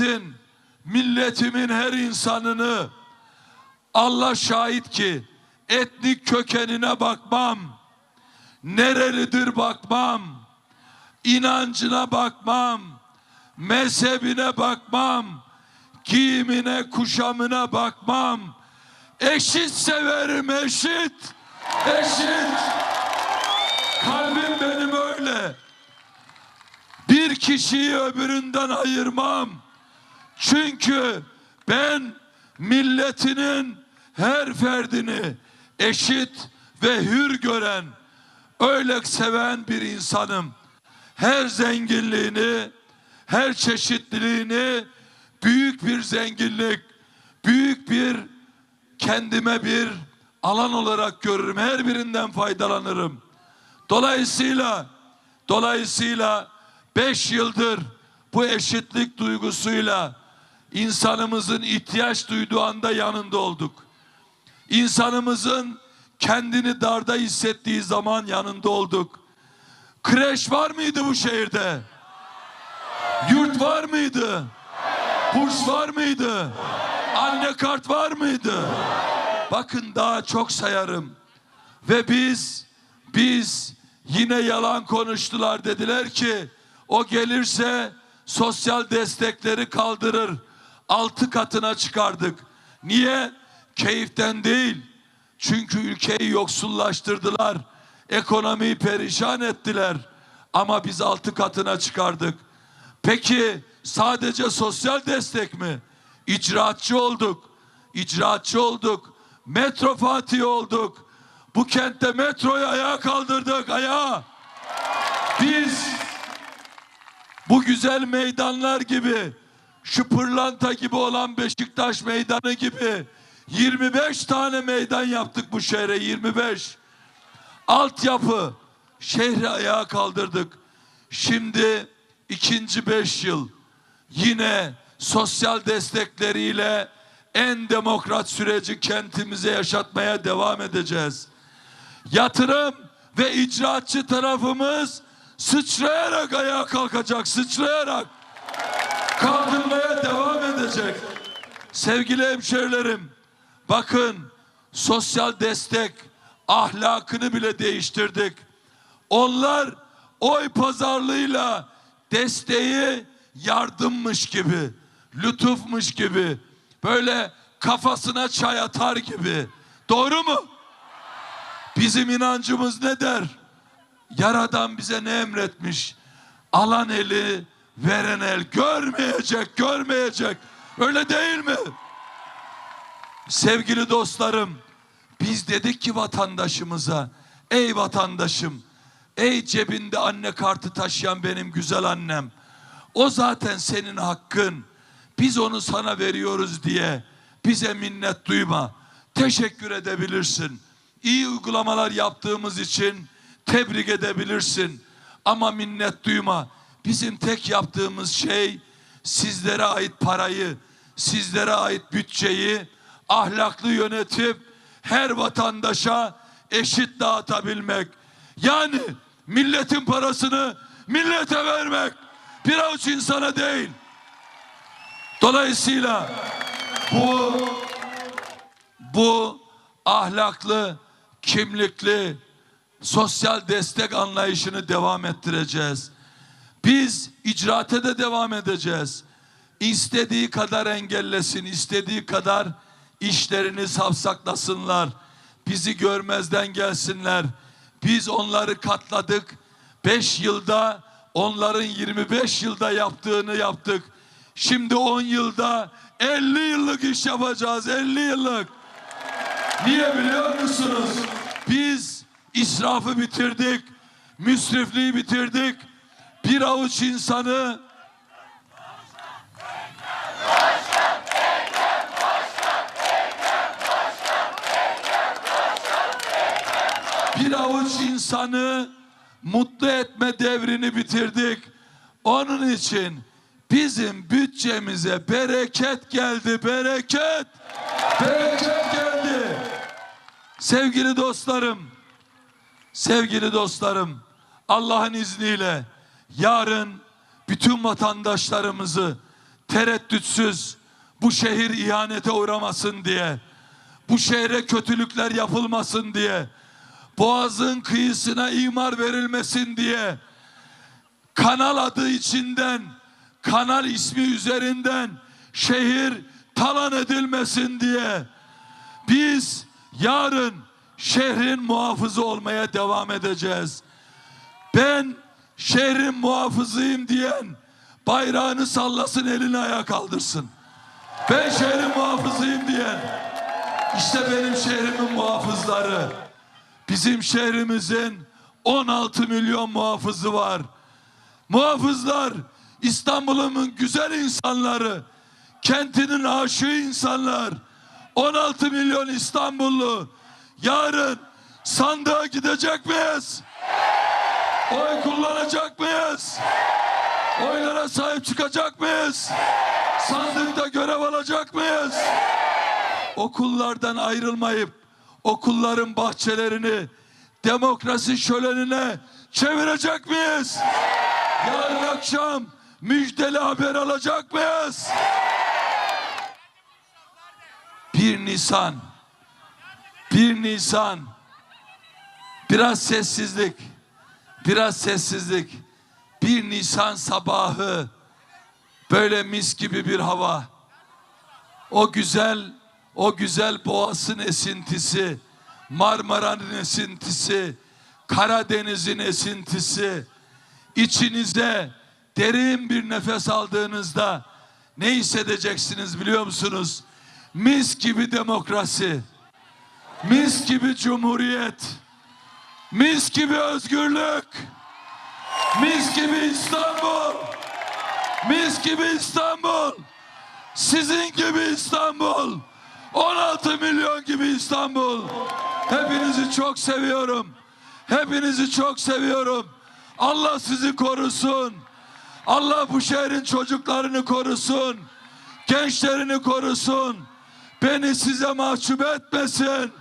milletin, milletimin her insanını Allah şahit ki etnik kökenine bakmam, nerelidir bakmam, inancına bakmam, mezhebine bakmam, giyimine, kuşamına bakmam. Eşit severim, eşit, eşit. Kalbim benim öyle. Bir kişiyi öbüründen ayırmam. Çünkü ben milletinin her ferdini eşit ve hür gören, öyle seven bir insanım. Her zenginliğini, her çeşitliliğini büyük bir zenginlik, büyük bir kendime bir alan olarak görürüm. Her birinden faydalanırım. Dolayısıyla dolayısıyla beş yıldır bu eşitlik duygusuyla insanımızın ihtiyaç duyduğu anda yanında olduk. İnsanımızın kendini darda hissettiği zaman yanında olduk. Kreş var mıydı bu şehirde? Yurt var mıydı? Burs var mıydı? Anne kart var mıydı? Bakın daha çok sayarım. Ve biz, biz yine yalan konuştular dediler ki o gelirse sosyal destekleri kaldırır. Altı katına çıkardık. Niye? Keyiften değil. Çünkü ülkeyi yoksullaştırdılar. Ekonomiyi perişan ettiler. Ama biz altı katına çıkardık. Peki sadece sosyal destek mi? İcraatçı olduk. İcraatçı olduk. Metro Fatih olduk. Bu kentte metroyu ayağa kaldırdık ayağa. Biz bu güzel meydanlar gibi şu pırlanta gibi olan Beşiktaş meydanı gibi 25 tane meydan yaptık bu şehre 25. Altyapı şehri ayağa kaldırdık. Şimdi ikinci beş yıl yine sosyal destekleriyle en demokrat süreci kentimize yaşatmaya devam edeceğiz. Yatırım ve icraatçı tarafımız sıçrayarak ayağa kalkacak, sıçrayarak edecek. Sevgili hemşerilerim, bakın sosyal destek ahlakını bile değiştirdik. Onlar oy pazarlığıyla desteği yardımmış gibi, lütufmuş gibi, böyle kafasına çay atar gibi. Doğru mu? Bizim inancımız ne der? Yaradan bize ne emretmiş? Alan eli, veren el görmeyecek, görmeyecek. Öyle değil mi? Sevgili dostlarım, biz dedik ki vatandaşımıza, ey vatandaşım, ey cebinde anne kartı taşıyan benim güzel annem, o zaten senin hakkın. Biz onu sana veriyoruz diye bize minnet duyma. Teşekkür edebilirsin. İyi uygulamalar yaptığımız için tebrik edebilirsin. Ama minnet duyma. Bizim tek yaptığımız şey sizlere ait parayı, sizlere ait bütçeyi ahlaklı yönetip her vatandaşa eşit dağıtabilmek. Yani milletin parasını millete vermek. Bir avuç insana değil. Dolayısıyla bu bu ahlaklı, kimlikli, sosyal destek anlayışını devam ettireceğiz. Biz icraate de devam edeceğiz. İstediği kadar engellesin, istediği kadar işlerini savsaklasınlar. Bizi görmezden gelsinler. Biz onları katladık. Beş yılda onların 25 yılda yaptığını yaptık. Şimdi 10 yılda 50 yıllık iş yapacağız. 50 yıllık. Niye biliyor musunuz? Biz israfı bitirdik. Müsrifliği bitirdik. Bir avuç insanı bir avuç insanı mutlu etme devrini bitirdik. Onun için bizim bütçemize bereket geldi, bereket. Bereket geldi. Sevgili dostlarım, sevgili dostlarım, Allah'ın izniyle yarın bütün vatandaşlarımızı tereddütsüz bu şehir ihanete uğramasın diye, bu şehre kötülükler yapılmasın diye, boğazın kıyısına imar verilmesin diye, kanal adı içinden, kanal ismi üzerinden şehir talan edilmesin diye biz yarın şehrin muhafızı olmaya devam edeceğiz. Ben şehrin muhafızıyım diyen bayrağını sallasın elini ayağa kaldırsın. Ben şehrin muhafızıyım diyen işte benim şehrimin muhafızları. Bizim şehrimizin 16 milyon muhafızı var. Muhafızlar İstanbul'un güzel insanları, kentinin aşığı insanlar. 16 milyon İstanbullu yarın sandığa gidecek miyiz? Oy kullanacak mıyız? Oylara sahip çıkacak mıyız? Sandıkta görev alacak mıyız? Okullardan ayrılmayıp okulların bahçelerini demokrasi şölenine çevirecek miyiz? Yarın akşam müjdeli haber alacak mıyız? 1 Nisan 1 Nisan biraz sessizlik biraz sessizlik. 1 Nisan sabahı. Böyle mis gibi bir hava. O güzel o güzel boğazın esintisi. Marmara'nın esintisi. Karadeniz'in esintisi. İçinize derin bir nefes aldığınızda ne hissedeceksiniz biliyor musunuz? Mis gibi demokrasi, mis gibi cumhuriyet, mis gibi özgürlük, mis gibi İstanbul, mis gibi İstanbul, sizin gibi İstanbul, 16 milyon gibi İstanbul. Hepinizi çok seviyorum. Hepinizi çok seviyorum. Allah sizi korusun. Allah bu şehrin çocuklarını korusun. Gençlerini korusun. Beni size mahcup etmesin.